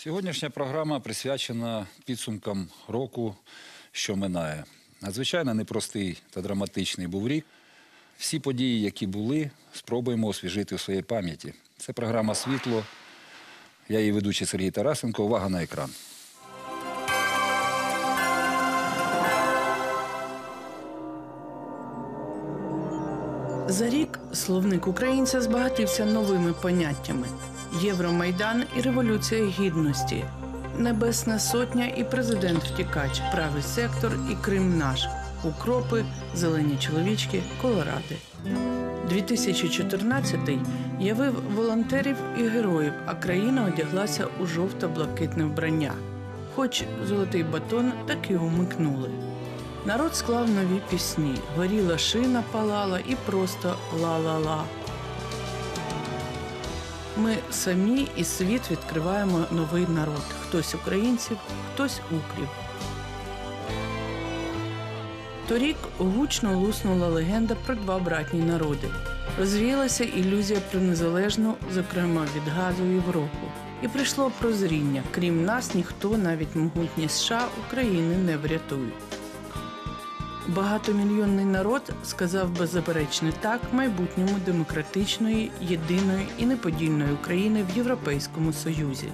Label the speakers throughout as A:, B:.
A: Сьогоднішня програма присвячена підсумкам року, що минає. Надзвичайно непростий та драматичний був рік. Всі події, які були, спробуємо освіжити у своїй пам'яті. Це програма Світло. Я її ведучий Сергій Тарасенко. Увага на екран.
B: За рік словник українця збагатився новими поняттями: Євромайдан і Революція Гідності, Небесна Сотня і президент втікач, правий сектор і Крим наш, укропи, зелені чоловічки, колоради. 2014 явив волонтерів і героїв, а країна одяглася у жовто-блакитне вбрання. Хоч золотий батон таки умикнули. Народ склав нові пісні. Горіла шина палала і просто ла-ла-ла. Ми самі і світ відкриваємо новий народ. Хтось українців, хтось укрів. Торік гучно луснула легенда про два братні народи. Розвіялася ілюзія про незалежну, зокрема від газу Європу. І прийшло прозріння. Крім нас, ніхто, навіть могутні США, України не врятують. Багатомільйонний народ сказав беззаперечне так майбутньому демократичної, єдиної і неподільної України в Європейському Союзі.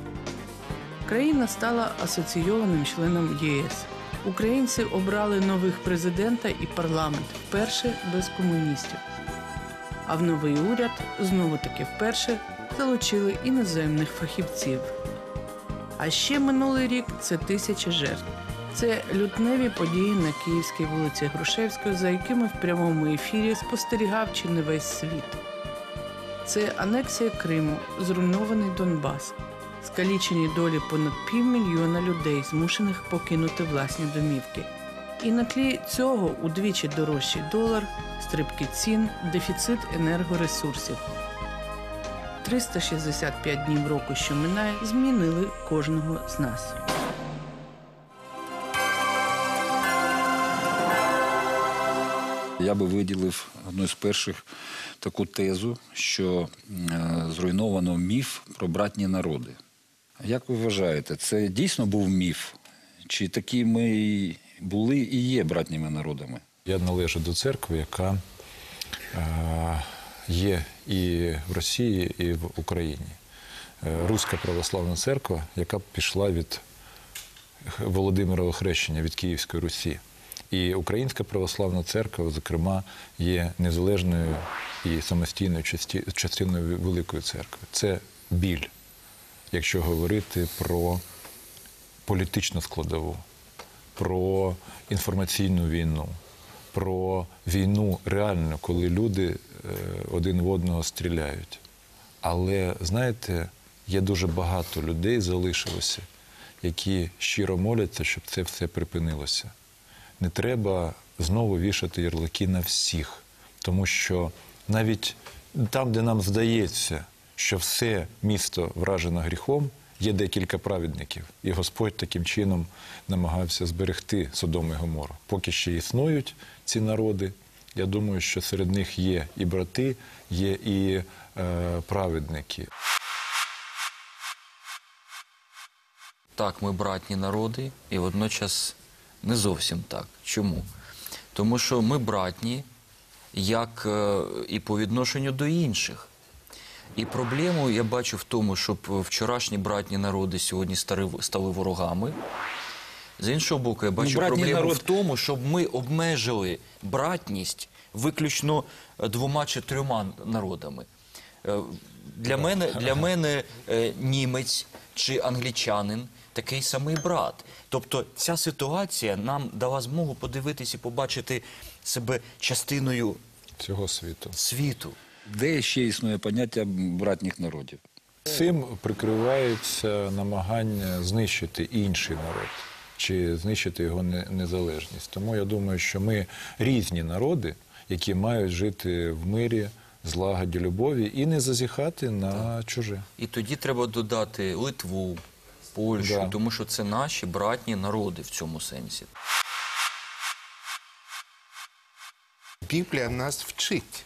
B: Країна стала асоційованим членом ЄС. Українці обрали нових президента і парламент вперше без комуністів. А в новий уряд знову таки вперше залучили іноземних фахівців. А ще минулий рік це тисячі жертв. Це лютневі події на Київській вулиці Грушевської, за якими в прямому ефірі спостерігав чи не весь світ. Це анексія Криму, зруйнований Донбас, скалічені долі понад півмільйона людей, змушених покинути власні домівки. І на тлі цього удвічі дорожчий долар, стрибки цін, дефіцит енергоресурсів. 365 днів року, що минає, змінили кожного з нас.
A: Я би виділив одну з перших таку тезу, що е, зруйновано міф про братні народи. Як ви вважаєте, це дійсно був міф? Чи такі ми були і є братніми народами?
C: Я належу до церкви, яка е, є і в Росії, і в Україні. Е, Руська православна церква, яка пішла від Володимирового хрещення від Київської Русі. І Українська православна церква, зокрема, є незалежною і самостійною частиною Великої церкви. Це біль, якщо говорити про політичну складову, про інформаційну війну, про війну реальну, коли люди е, один в одного стріляють. Але знаєте, є дуже багато людей залишилося, які щиро моляться, щоб це все припинилося. Не треба знову вішати ярлики на всіх, тому що навіть там, де нам здається, що все місто вражено гріхом, є декілька праведників, і Господь таким чином намагався зберегти Содом і Гомору. Поки ще існують ці народи, я думаю, що серед них є і брати, є і е, праведники.
D: Так, ми братні народи, і водночас не зовсім так. Чому? Тому що ми братні як е, і по відношенню до інших. І проблему я бачу в тому, щоб вчорашні братні народи сьогодні стали ворогами. З іншого боку, я бачу
A: братній
D: проблему
A: народ-
D: в тому, щоб ми обмежили братність виключно е, двома чи трьома народами. Е, Для мене, для мене німець чи англічанин такий самий брат. Тобто ця ситуація нам дала змогу подивитися і побачити себе частиною
C: Цього світу.
D: світу.
A: Де ще існує поняття братніх народів?
C: Цим прикривається намагання знищити інший народ чи знищити його не- незалежність. Тому я думаю, що ми різні народи, які мають жити в мирі, злагоді, любові і не зазіхати на чуже.
D: І тоді треба додати Литву, Польщу,
C: Да.
D: тому що це наші братні народи в цьому сенсі.
E: Біблія нас вчить.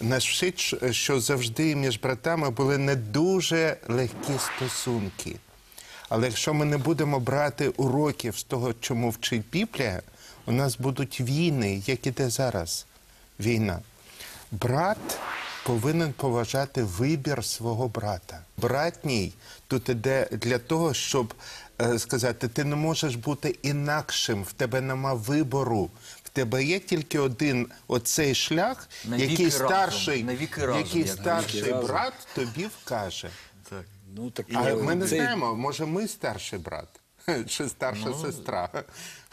E: Нас вчить, що завжди між братами були не дуже легкі стосунки. Але якщо ми не будемо брати уроків з того, чому вчить Біблія, у нас будуть війни, як іде зараз війна. Брат повинен поважати вибір свого брата. Братній тут іде для того, щоб е, сказати, ти не можеш бути інакшим, в тебе нема вибору. В тебе є тільки один оцей шлях,
D: Навіки
E: який
D: разом,
E: старший,
D: разом,
E: який
D: як
E: старший
A: навіки разом.
E: брат тобі вкаже.
D: Так.
A: Ну, так,
E: А ми не
A: цей-
E: знаємо, може ми старший брат чи старша сестра.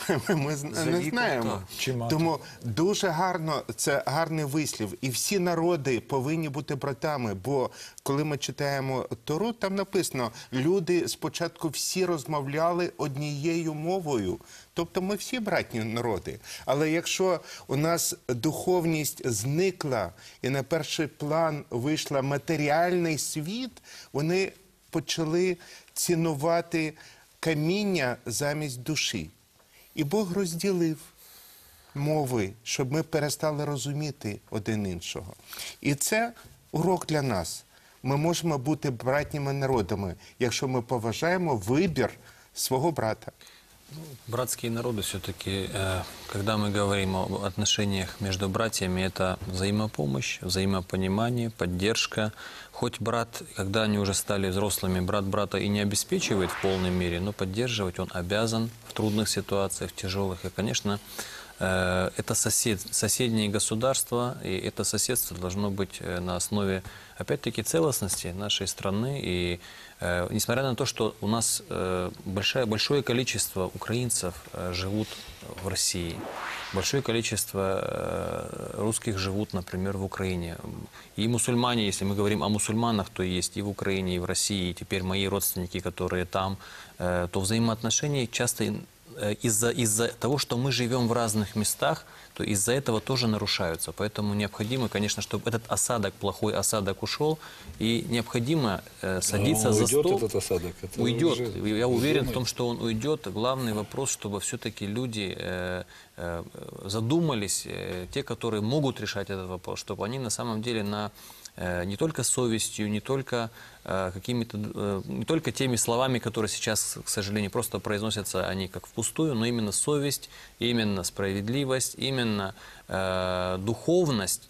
E: Ми не знаємо. Тому дуже гарно, це гарний вислів. І всі народи повинні бути братами. Бо коли ми читаємо Тору, там написано: люди спочатку всі розмовляли однією мовою. Тобто ми всі братні народи. Але якщо у нас духовність зникла і на перший план вийшла матеріальний світ, вони почали цінувати каміння замість душі. І Бог розділив мови, щоб ми перестали розуміти один іншого. І це урок для нас. Ми можемо бути братніми народами, якщо ми поважаємо вибір свого брата.
F: Братские народы все-таки, когда мы говорим о отношениях между братьями, это взаимопомощь, взаимопонимание, поддержка. Хоть брат, когда они уже стали взрослыми, брат брата и не обеспечивает в полной мере, но поддерживать он обязан в трудных ситуациях, в тяжелых. И, конечно, э, это сосед, соседние государства, и это соседство должно быть э, на основе, опять-таки, целостности нашей страны. И э, несмотря на то, что у нас э, большое, большое количество украинцев э, живут в России, большое количество э, русских живут, например, в Украине. И мусульмане, если мы говорим о мусульманах, то есть и в Украине, и в России, и теперь мои родственники, которые там, э, то взаимоотношения часто э, из-за из того, что мы живем в разных местах, то из-за этого тоже нарушаются. Поэтому необходимо, конечно, чтобы этот осадок, плохой осадок ушел, и необходимо э, садиться
A: он
F: за
A: уйдет,
F: стол.
A: этот осадок? Это
F: уйдет.
A: уже
F: Я уверен в
A: думаете?
F: том, что он уйдет. Главный вопрос, чтобы все-таки люди э, э, задумались, э, те, которые могут решать этот вопрос, чтобы они на самом деле на э, не только совестью, не только э, какими-то, э, не только теми словами, которые сейчас, к сожалению, просто произносятся, они как впустую, но именно совесть, именно справедливость, именно э, духовность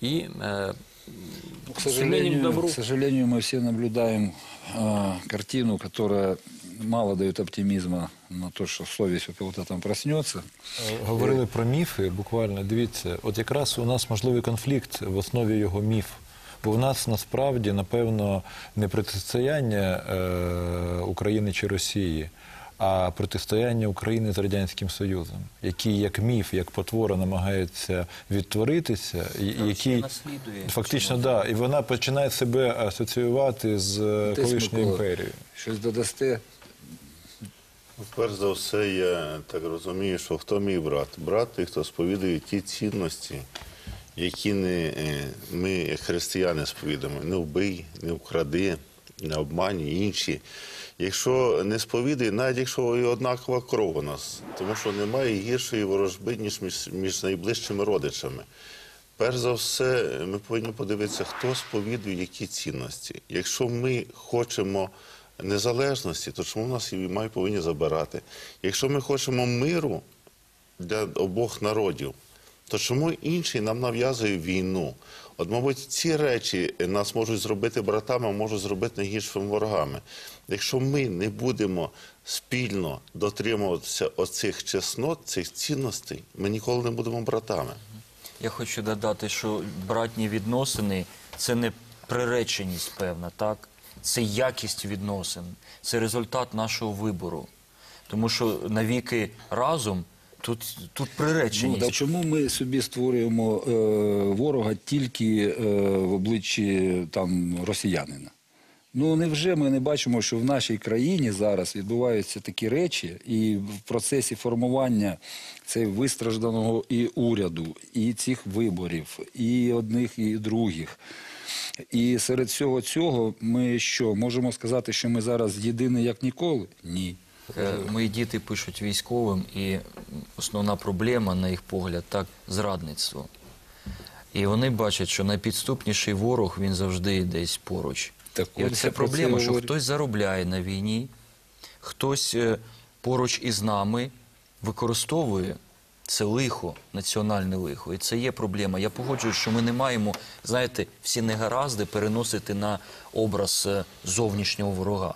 F: и э,
A: Ну, К
F: стремление к
A: сожалению,
F: добру.
A: к сожалению, мы все наблюдаем э, картину, которая мало дает оптимизма на то, что совесть у кого-то там проснется.
C: Говорили про міфи. Буквально дивіться, от якраз у нас можливий конфлікт в основі його міф. Бо в нас насправді, напевно, не протистояння е, України чи Росії, а протистояння України з Радянським Союзом, який як міф, як потвора намагається відтворитися, і- який
D: наслідує
C: фактично да, і вона починає себе асоціювати з е,
A: Десь,
C: колишньою
A: Микола,
C: імперією.
A: Щось додасте?
G: Перш за все, я так розумію, що хто мій брат? Брат той, хто сповідує ті цінності, які не е, ми, християни, сповідуємо. Не вбий, не вкради, не обманюй, інші. Якщо не сповідує, навіть якщо і однакова кров у нас, тому що немає гіршої ворожби, ніж між, між найближчими родичами. Перш за все, ми повинні подивитися, хто сповідує які цінності. Якщо ми хочемо незалежності, то чому нас її мають повинні забирати? Якщо ми хочемо миру для обох народів, то чому інший нам нав'язує війну? От, мабуть, ці речі нас можуть зробити братами, можуть зробити найгіршими ворогами. Якщо ми не будемо спільно дотримуватися оцих чеснот, цих цінностей, ми ніколи не будемо братами.
D: Я хочу додати, що братні відносини це не приреченість певна, так? Це якість відносин, це результат нашого вибору. Тому що навіки разом тут, тут
A: Ну, да чому ми собі створюємо е, ворога тільки е, в обличчі там, росіянина? Ну невже ми не бачимо, що в нашій країні зараз відбуваються такі речі, і в процесі формування цей вистражданого і уряду, і цих виборів, і одних, і других. І серед всього цього ми що можемо сказати, що ми зараз єдині як ніколи? Ні.
D: Е, Мої діти пишуть військовим, і основна проблема, на їх погляд, так зрадництво. І вони бачать, що найпідступніший ворог він завжди десь поруч.
A: Так
D: і це проблема, що хтось заробляє на війні, хтось е, поруч із нами використовує це лихо, національне лихо. І це є проблема. Я погоджуюсь, що ми не маємо, знаєте, всі негаразди переносити на образ е, зовнішнього ворога.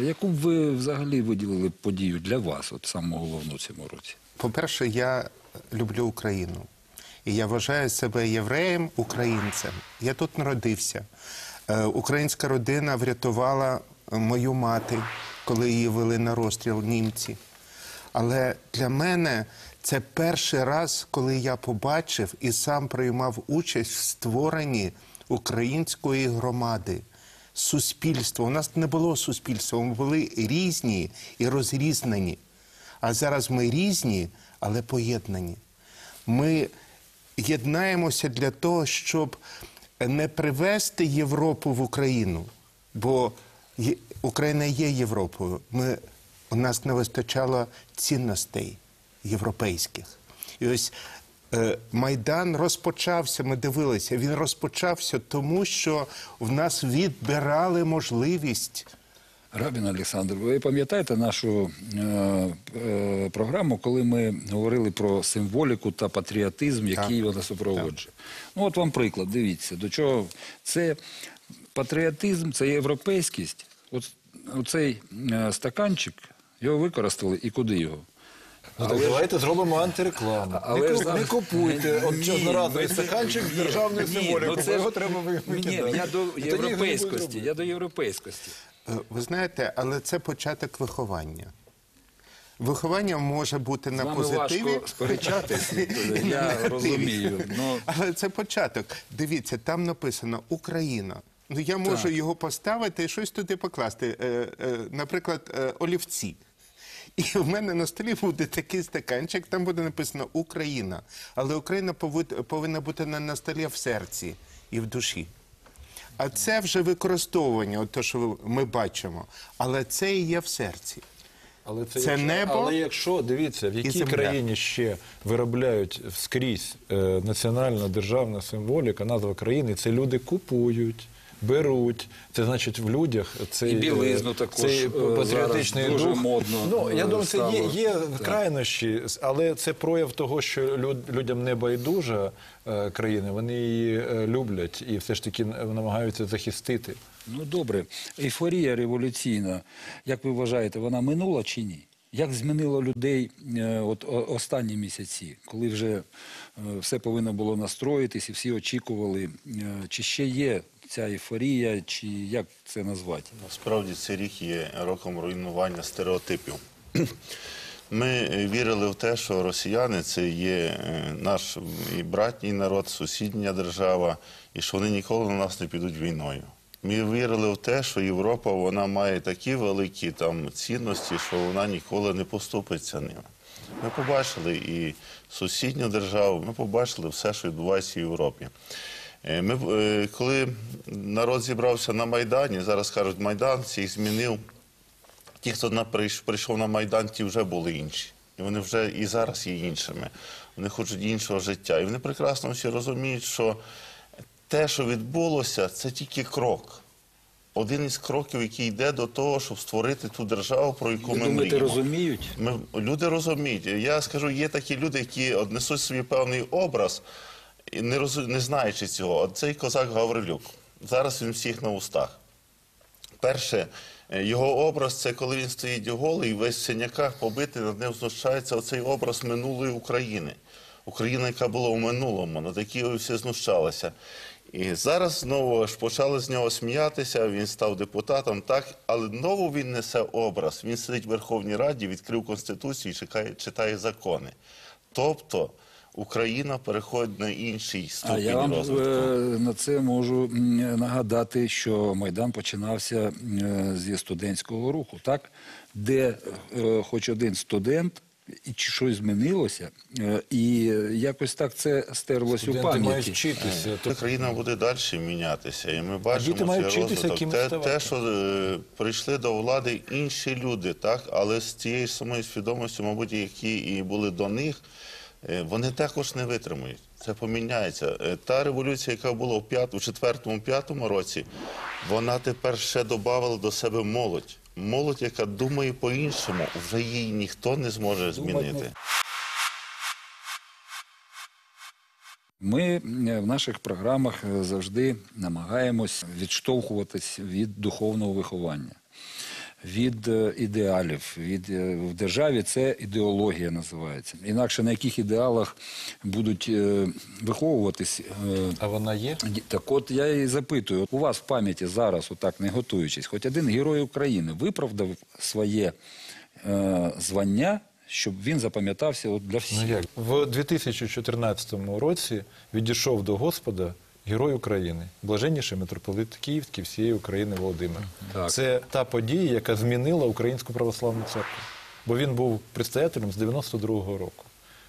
A: Яку б ви взагалі виділили подію для вас, от саму головну цьому році?
E: По-перше, я люблю Україну. І я вважаю себе євреєм, українцем. Я тут народився. Е, Українська родина врятувала мою мати, коли її вели на розстріл німці. Але для мене це перший раз, коли я побачив і сам приймав участь в створенні української громади. Суспільство. У нас не було суспільства, ми були різні і розрізнені. А зараз ми різні, але поєднані. Ми єднаємося для того, щоб не привести Європу в Україну, бо Україна є Європою. Ми, у нас не вистачало цінностей європейських. І ось Майдан розпочався, ми дивилися, він розпочався тому, що в нас відбирали можливість.
A: Рабін Олександр, ви пам'ятаєте нашу е, е, програму, коли ми говорили про символіку та патріотизм, який вона супроводжує? Ну, от вам приклад, дивіться, до чого це патріотизм, це європейськість. От оцей е, стаканчик, його використали і куди його?
C: Ну, так давайте зробимо антирекламу.
A: Але
C: не,
A: ж
C: куп- не купуйте от
A: ну,
C: стаканчик з державною символікою,
A: ну, це
C: його треба ви-
A: Ні, я до європейськості, я до європейськості.
E: Ви знаєте, але це початок виховання. Виховання може бути на позитиві.
A: важко сперечатися, я розумію. Ну,
E: Але це початок. Дивіться, там написано Україна. Ну я можу
A: Так.
E: його поставити і щось туди покласти. Е, е, наприклад, е, олівці. І в мене на столі буде такий стаканчик, там буде написано Україна. Але Україна повинна бути на столі, в серці і в душі. А це вже використовування, от те, що ми бачимо. Але це і є в серці.
C: Але це,
E: Це
C: якщо,
E: небо
C: але якщо дивіться, в якій країні ще виробляють скрізь е, національна державна символіка, назва країни, це люди купують. Беруть, це значить в людях цей,
A: І білизну
C: е,
A: також,
C: цей патріотичний
A: зараз дуже
C: дух.
A: модно,
C: Ну я
A: е,
C: думаю, це є, є крайнощі, але це прояв того, що люд, людям не байдужа е, країна, вони її люблять і все ж таки намагаються захистити.
A: Ну добре, ейфорія революційна, як ви вважаєте, вона минула чи ні? Як змінило людей от, останні місяці, коли вже все повинно було настроїтись і всі очікували, чи ще є ця ейфорія, чи як це назвати?
G: Насправді цей рік є роком руйнування стереотипів. Ми вірили в те, що росіяни це є е, наш і братній народ, сусідня держава, і що вони ніколи на нас не підуть війною. Ми вірили в те, що Європа вона має такі великі там цінності, що вона ніколи не поступиться ними. Ми побачили і сусідню державу, ми побачили все, що відбувається в Європі. Е, Ми, е, коли народ зібрався на Майдані, зараз кажуть, Майдан всіх змінив. Ті, хто прийшов на Майдан, ті вже були інші. І вони вже і зараз є іншими. Вони хочуть іншого життя. І вони прекрасно всі розуміють, що те, що відбулося, це тільки крок. Один із кроків, який йде до того, щоб створити ту державу, про яку ми мріємо.
A: розуміють?
G: Ми, люди розуміють. Я скажу, є такі люди, які от несуть собі певний образ, і не, роз, не знаючи цього. Цей козак Гаврилюк. Зараз він всіх на устах. Перше, е, його образ це коли він стоїть голий, весь в синяках побитий, над ним знущається оцей образ минулої України. Україна, яка була в минулому, над якою всі знущалися. І зараз знову ж почали з нього сміятися, він став депутатом, так, але знову він несе образ. Він сидить в Верховній Раді, відкрив Конституцію і чекає, читає закони. Тобто Україна переходить на інший
A: А я вам
G: розвитку.
A: е, на це можу нагадати, що Майдан починався е, зі студентського руху, так? де е, хоч один студент, і чи щось змінилося, і якось так це стерлось у
C: Студенти мають
A: пам'яті.
C: вчитися.
G: Та країна буде далі мінятися, і ми бачимо
C: мають
G: цей
C: вчитися,
G: розвиток. Те, те, що е, прийшли до влади інші люди, так, але з тією самою свідомістю, мабуть, які і були до них, вони також не витримують. Це поміняється. Е, Та революція, яка була у четвертому-п'ятому році, вона тепер ще додавала до себе молодь. Молодь, яка думає по-іншому, вже її ніхто не зможе змінити.
A: Ми е, в наших програмах е, завжди намагаємось відштовхуватись від духовного виховання, від е, ідеалів. Від, е, в державі це ідеологія називається. Інакше на яких ідеалах будуть е, виховуватись. е,
C: А вона є?
A: Так от я і запитую, у вас в пам'яті зараз, отак не готуючись, хоч один герой України виправдав своє е, звання, щоб він запам'ятався от для всіх.
C: Ну як? В 2014 році відійшов до Господа Герой України, блаженніший митрополит Київський всієї України Володимир.
A: Так.
C: Це та подія, яка змінила Українську православну церкву. Бо він був предстоятелем з 92-го року.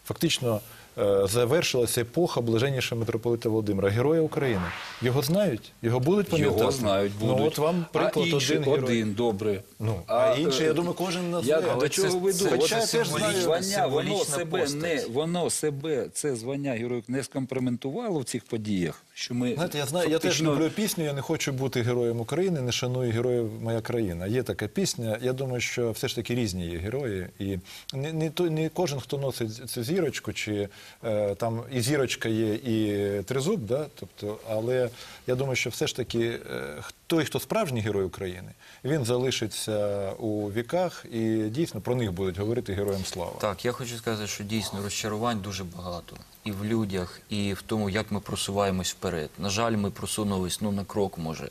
C: Фактично е, завершилася епоха блаженнішого митрополита Володимира, героя України. Його знають, його будуть пам'ятати.
A: Його знають, будуть.
C: Ну от вам приклад
A: а
C: один герой.
A: один, добре.
C: Ну, а інший, я думаю, кожен назве.
A: Я до чого
D: це-
A: веду?
C: Хоча я теж знаю,
A: звання, воно себе
D: постать.
A: не воно себе це звання героїв не скомпроментувало в цих подіях. Що ми
C: Знаєте, я знаю, я теж люблю пісню. Я не хочу бути героєм України, не шаную героїв моя країна. Є така пісня. Я думаю, що все ж таки різні є герої, і не, не, то- не кожен, хто носить цю зірочку, чи е, там і зірочка є, і тризуб, да? тобто, але я думаю, що все ж таки е, х- той, хто справжній герой України, він залишиться у віках, і дійсно про них будуть говорити героям слава.
D: Так, я хочу сказати, що дійсно розчарувань дуже багато і в людях, і в тому, як ми просуваємось вперед. На жаль, ми просунулись ну, на крок, може.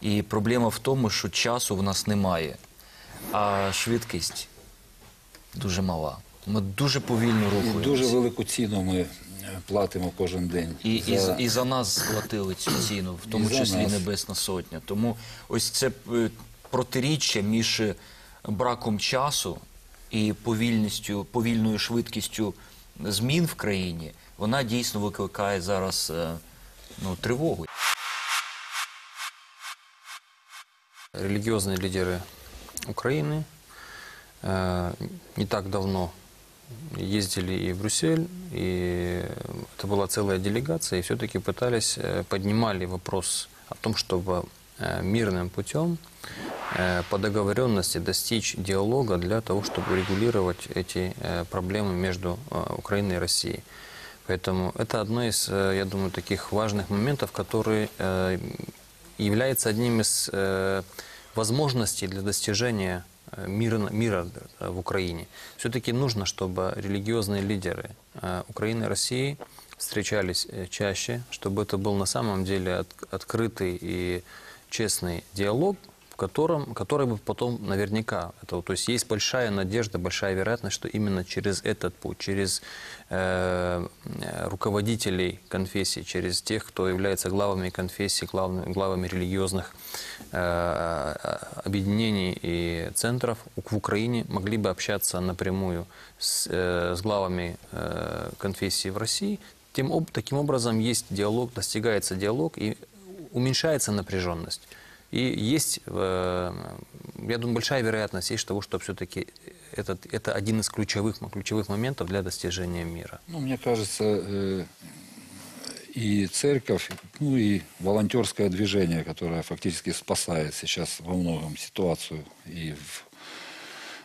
D: І проблема в тому, що часу в нас немає, а швидкість дуже мала. Ми дуже повільно
A: І дуже велику ціну ми платимо кожен день.
D: І, і,
A: за-
D: за... і за нас сплатили цю ціну, в тому
A: І за
D: числі
A: нас.
D: Небесна Сотня. Тому ось це е, протиріччя між е, браком часу і повільністю, повільною швидкістю змін в країні, вона дійсно викликає зараз е, ну, тривогу.
F: Религиозные лидеры Украины э, не так давно ездили и в Брюссель, и это была целая делегация, и все-таки пытались, э, поднимали вопрос о том, чтобы э, мирным путем э, по договоренности достичь диалога для того, чтобы регулировать эти проблемы между Украиной и Россией. Поэтому это одно из, я думаю, таких важных моментов, который является одним из возможностей для достижения мира, мира э, в Украине. Все-таки нужно, чтобы религиозные лидеры э, Украины и России встречались э, чаще, чтобы это был на самом деле от- открытый и честный диалог, в котором, который бы потом наверняка, это, то есть есть большая надежда, большая вероятность, что именно через этот путь, через э, э, руководителей конфессий, через тех, кто является главами конфессий, главными, главами религиозных э, объединений и центров в Украине могли бы общаться напрямую с, э, с главами э, конфессий в России. Тем, таким образом есть диалог, достигается диалог и уменьшается напряженность. И есть, э, я думаю, большая вероятность есть того, что все-таки этот, это один из ключевых, ключевых моментов для достижения мира.
A: Ну, мне кажется, э, и церковь, ну и волонтерское движение, которое фактически спасает сейчас во многом ситуацию и в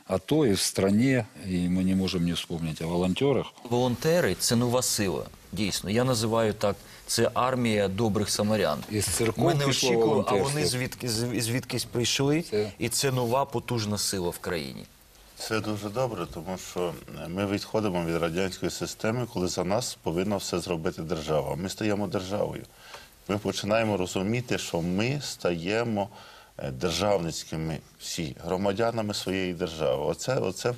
A: АТО, и в стране, и мы не можем не вспомнить о волонтерах.
D: Волонтери це нова сила. Дійсно, я називаю так. Це армія добрих самарян.
A: Із церков
D: Ми не очікували, а вони звідки звідкись прийшли,
A: Це-
D: і це нова потужна сила в країні.
G: Це дуже добре, тому що ми відходимо від радянської системи, коли за нас повинна все зробити держава. Ми стаємо державою. Ми починаємо розуміти, що ми стаємо е, державницькими всі громадянами своєї держави. Оце, оце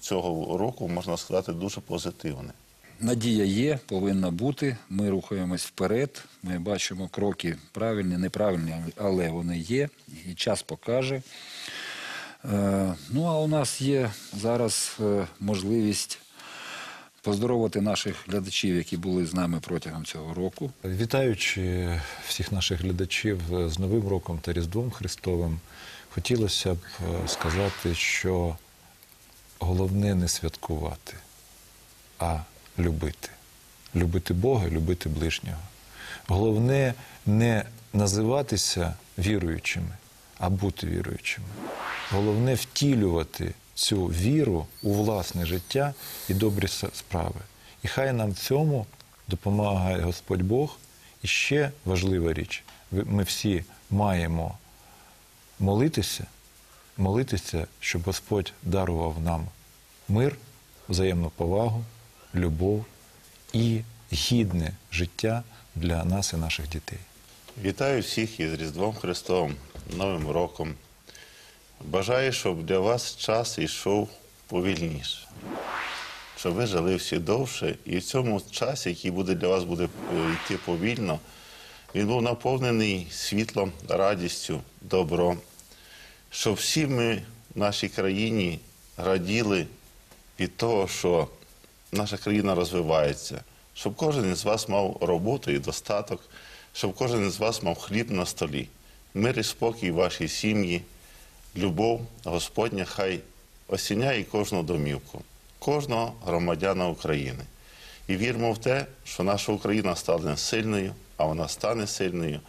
G: цього року можна сказати дуже позитивне.
A: Надія є, повинна бути. Ми рухаємось вперед. Ми бачимо кроки правильні, неправильні, але вони є. І час покаже. Е, ну, а у нас є зараз е, можливість поздоровити наших глядачів, які були з нами протягом цього року.
C: Вітаючи всіх наших глядачів з Новим роком та Різдвом Христовим, хотілося б е, сказати, що головне не святкувати, а любити. Любити Бога, любити ближнього. Головне не називатися віруючими, а бути віруючими. Головне втілювати цю віру у власне життя і добрі справи. І хай нам в цьому допомагає Господь Бог. І ще важлива річ: ми всі маємо молитися, молитися, щоб Господь дарував нам мир, взаємну повагу, любов і гідне життя для нас і наших дітей.
G: Вітаю всіх із Різдвом Христовим, Новим роком. Бажаю, щоб для вас час йшов повільніше, щоб ви жили всі довше, і в цьому часі, який буде для вас буде е, йти повільно, він був наповнений світлом, радістю, добром, щоб всі ми в нашій країні раділи від того, що наша країна розвивається, щоб кожен із вас мав роботу і достаток, щоб кожен із вас мав хліб на столі, мир і спокій вашій сім'ї, любов Господня хай осіняє кожну домівку, кожного громадяна України. І віримо в те, що наша Україна стане сильною, а вона стане сильною.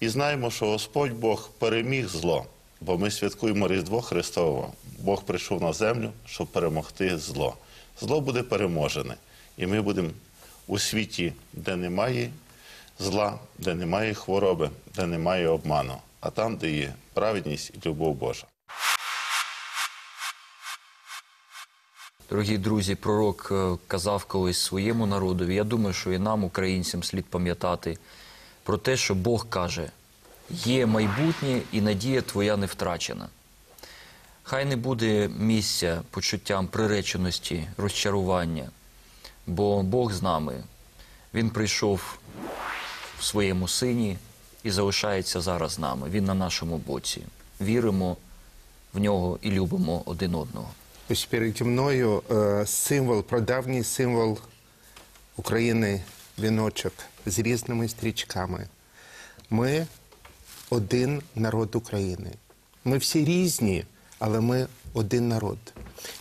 G: І знаємо, що Господь Бог переміг зло, бо ми святкуємо Різдво Христове. Бог прийшов на землю, щоб перемогти зло. Зло буде переможене. І ми будемо у світі, де немає зла, де немає хвороби, де немає обману, а там, де є праведність і любов Божа.
D: Дорогі друзі, пророк е, казав колись своєму народові. Я думаю, що і нам, українцям, слід пам'ятати про те, що Бог каже: є майбутнє і надія твоя не втрачена. Хай не буде місця почуттям приреченості, розчарування, бо Бог з нами. Він прийшов в своєму сині і залишається зараз з нами. Він на нашому боці. Віримо в нього і любимо один одного.
E: Ось переді мною е, символ, прадавній символ України віночок з різними стрічками. Ми один народ України. Ми всі різні, але ми один народ.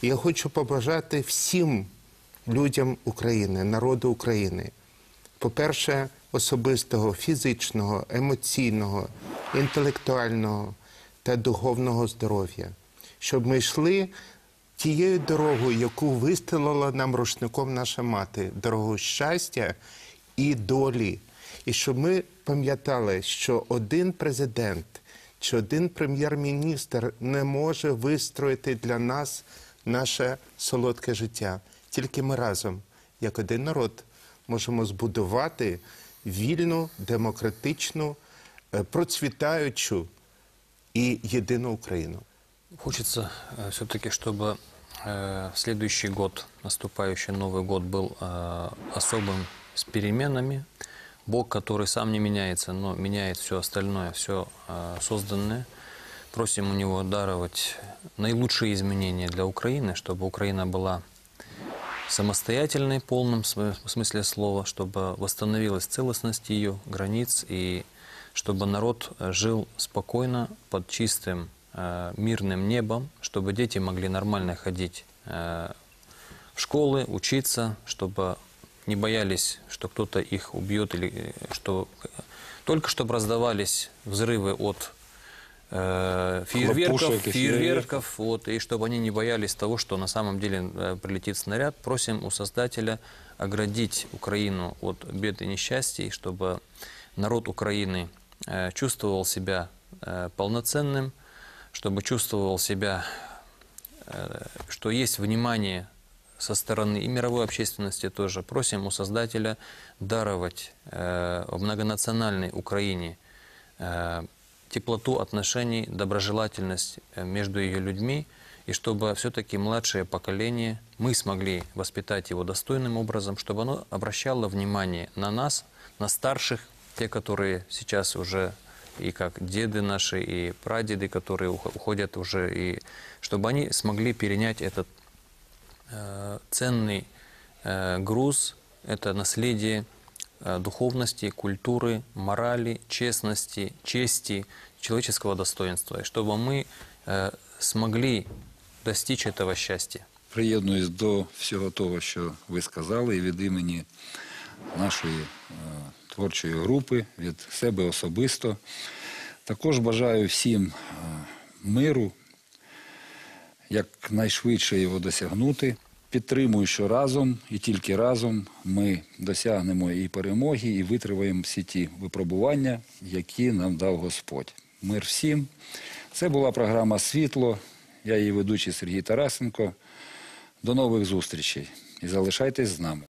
E: І я хочу побажати всім людям України, народу України. По-перше, особистого, фізичного, емоційного, інтелектуального та духовного здоров'я, щоб ми йшли тією дорогою, яку вистелила нам рушником наша мати, дорогу щастя і долі. І щоб ми пам'ятали, що один президент чи один прем'єр-міністр не може вистроїти для нас наше солодке життя. Тільки ми разом, як один народ, можемо збудувати вільну, демократичну, е, процвітаючу і єдину Україну.
F: Хочется все-таки, чтобы э, следующий год, наступающий Новый год, был э, особым с переменами. Бог, который сам не меняется, но меняет все остальное, все созданное. Просим у Него даровать наилучшие изменения для Украины, чтобы Украина была самостоятельной в полном см- смысле слова, чтобы восстановилась целостность ее границ и чтобы народ жил спокойно под чистым э, мирным небом, чтобы дети могли нормально ходить э, в школы, учиться, чтобы не боялись, что кто-то их убьет или э, что только чтобы раздавались взрывы от э, фейерверков,
A: Хлопушек и
F: фейерверков, вот, и чтобы они не боялись того, что на самом деле э, прилетит снаряд. Просим у Создателя оградить Украину от бед и несчастий, чтобы народ Украины э, чувствовал себя э, полноценным, чтобы чувствовал себя, э, что есть внимание со стороны и мировой общественности тоже. Просим у Создателя даровать э, многонациональной Украине э, теплоту отношений, доброжелательность э, между ее людьми, и чтобы все-таки младшее поколение, мы смогли воспитать его достойным образом, чтобы оно обращало внимание на нас, на старших, те, которые сейчас уже и как деды наши, и прадеды, которые ухо- уходят уже, и чтобы они смогли перенять этот э, ценный э, груз, это наследие э, духовности, культуры, морали, честности, чести, человеческого достоинства. И чтобы мы э, смогли достичь этого счастья.
A: Приєднуюсь до всього того, що ви сказали, і від імені нашої е, творчої групи, від себе особисто. Також бажаю всім е, миру, якнайшвидше його досягнути. Підтримую, що разом і тільки разом ми досягнемо і перемоги, і витриваємо всі ті випробування, які нам дав Господь. Мир всім. Це була програма Світло. Я її ведучий Сергій Тарасенко. До нових зустрічей і залишайтесь з нами.